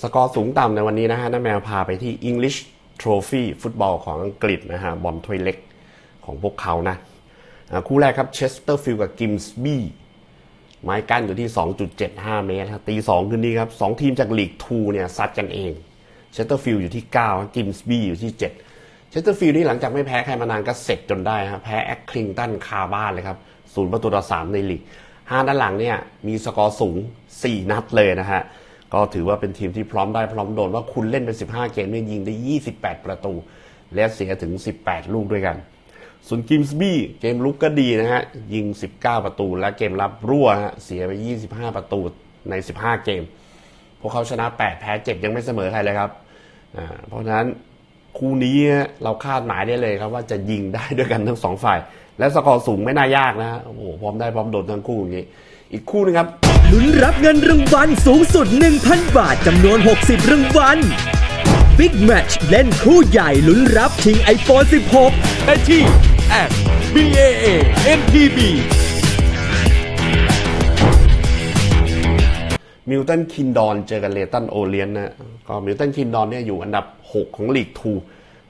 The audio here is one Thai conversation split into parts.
สกอร์สูงต่ำในวันนี้นะฮะน้าแมวพาไปที่ English Trophy ฟุตบอลของอังกฤษนะฮะบอลถ้วยเล็กของพวกเขานะคู่แรกครับเชสเตอร์ฟิลด์กับกิมส์บี้ไม้กั้นอยู่ที่ 2.75 เมตรครับตี2คืนนี้ครับสองทีมจากลีก2เนี่ยซัดกันเองเชสเตอร์ฟิลด์อยู่ที่ 9 กิมส์บี้อยู่ที่ 7 เชสเตอร์ฟิลด์นี่หลังจากไม่แพ้ใครมานานก็เสร็จจนได้ฮะแพ้แอคคลิงตันคาบ้านเลยครับศูนย์ประตูต่อสามในลีกห้าด้านหลังเนี่ยมีสกอร์สูง 4 นัดเลยนะฮะ ก็ถือว่าเป็นทีมที่พร้อมได้พร้อมโดนว่าคุณเล่นเป็น15 เกมเนี่ยยิงได้ 28 ประตู และเสียถึง 18 ลูกด้วยกัน ส่วนกิมส์บี้เกมลุกก็ดีนะฮะ ยิง 19 ประตู และเกมรับรั่วฮะเสียไป 25 ประตูใน 15 เกม พวกเขาชนะ 8 แพ้ 7 ยังไม่เสมอใครเลยครับเพราะฉะนั้นคู่นี้เราคาดหมายได้เลยครับว่าจะยิงได้ด้วยกันทั้งสองฝ่าย และสกอร์สูงไม่น่ายากนะฮะโอ้โหพร้อมได้พร้อมโดนทั้งคู่อย่างนี้ อีกคู่นึงครับ ลุ้นรับเงินรางวัลสูงสุด 1,000 บาทจำนวน 60 รางวัล Big Match เล่นคู่ใหญ่ลุ้นรับชิง iPhone 16 ได้ที่แอป BAA MTB มิลตันคินดอนเจอกันเลตันโอเลียนนะก็มิลตันคินดอนเนี่ยอยู่อันดับ 6 ของลีกทู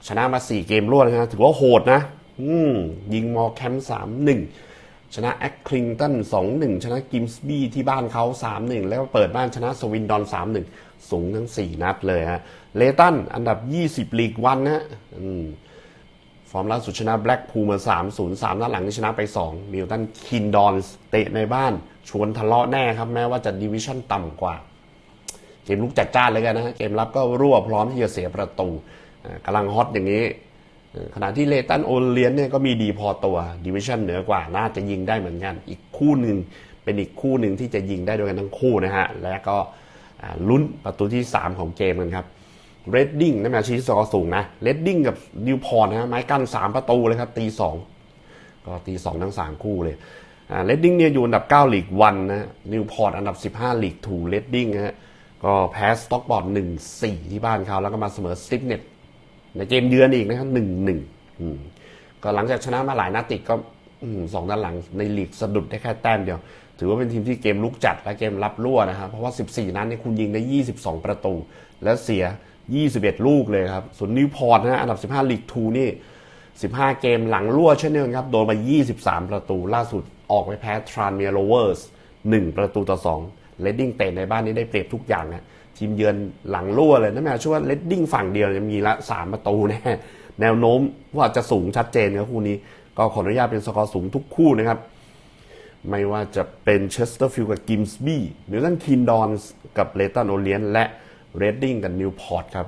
ชนะมา 4 เกมรวดนะถือว่าโหดนะ อืมยิงมอร์แคมป์3-1 ชนะแอคคลิงตัน2-1 ชนะกิมส์บี้ที่บ้านเขา 3-1 แล้วเปิดบ้านชนะสวินดอน 3-1 สูงทั้ง 4 นัดเลยฮะเลตันอันดับ 20 ลีกวันนะอืมฟอร์มล่าสุดชนะแบล็กพูลมา3 0 3นัดหลังที่ชนะไป2มิลตันคินดอนเตะในบ้าน ชวนทะเลาะแน่ครับแม้ว่าจะดิวิชั่นต่ำกว่า เกมลุกจัดจ้านเลยกันนะฮะเกมรับก็รั่วพร้อมที่จะเสียประตูกำลังฮอตอย่างนี้ ขณะที่เลตันโอเลียนเนี่ยก็มีดีพอตัวดิวิชั่นเหนือกว่าน่าจะยิงได้เหมือนกัน อีกคู่หนึ่งเป็นอีกคู่หนึ่งที่จะยิงได้ด้วยกันทั้งคู่นะฮะ และก็ลุ้นประตูที่ 3 ของเกมกันครับเรดดิ้งนั่นหมายชี้สกอร์สูงนะเรดดิ้งกับนิวพอร์ตนะไม้กั้น 3 ประตูเลยครับ ตีสองก็ตีสองทั้ง 3 คู่เลยเรดดิ้งเนี่ยอยู่อันดับ 9 ลีกวันนะนิวพอร์ตอันดับ 15 ลีกทูเรดดิ้งฮะก็แพ้สต็อกบอร์ด1-4 ที่บ้านเขาแล้วก็มาเสมอสติฟเน็ต ในเกมเยือนอีกนะครับ1-1อืมก็หลังจากชนะมาหลายนัดติดก็สองด้านหลังในลีกสะดุดได้แค่แต้มเดียว ถือว่าเป็นทีมที่เกมลุกจัดและเกมรับรั่วนะครับ เพราะว่า 14 นัดเนี่ยคุณยิงได้ 22 ประตู และเสีย 21 ลูกเลยครับ ส่วนนิวพอร์ตนะฮะอันดับ 15 ลีก2นี่ 15 เกมหลังรั่วเช่นเดียวกันครับ โดนมา 23 ประตู ล่าสุดออกไปแพ้ทรานเมียโรเวอร์ส1ประตูต่อ2เลดดิ้งเตะในบ้านนี้ได้เปรียบทุกอย่างนะ ทีมเยือนหลังรั่วเลยนั่นหมายควยว่าเลดดิ้งฝั่งเดียวจะมีละสามประตูแน่แนวโน้มว่าจะสูงชัดเจนครับคู่นี้ก็ขออนุญาตเป็นสกอร์สูงทุกคู่นะครับ ไม่ว่าจะเป็นเชสเตอร์ฟิลด์กับกิมส์บี้มิลตันคินดอนกับเลตันโอเลียนและเรดดิ้งกับนิวพอร์ตครับ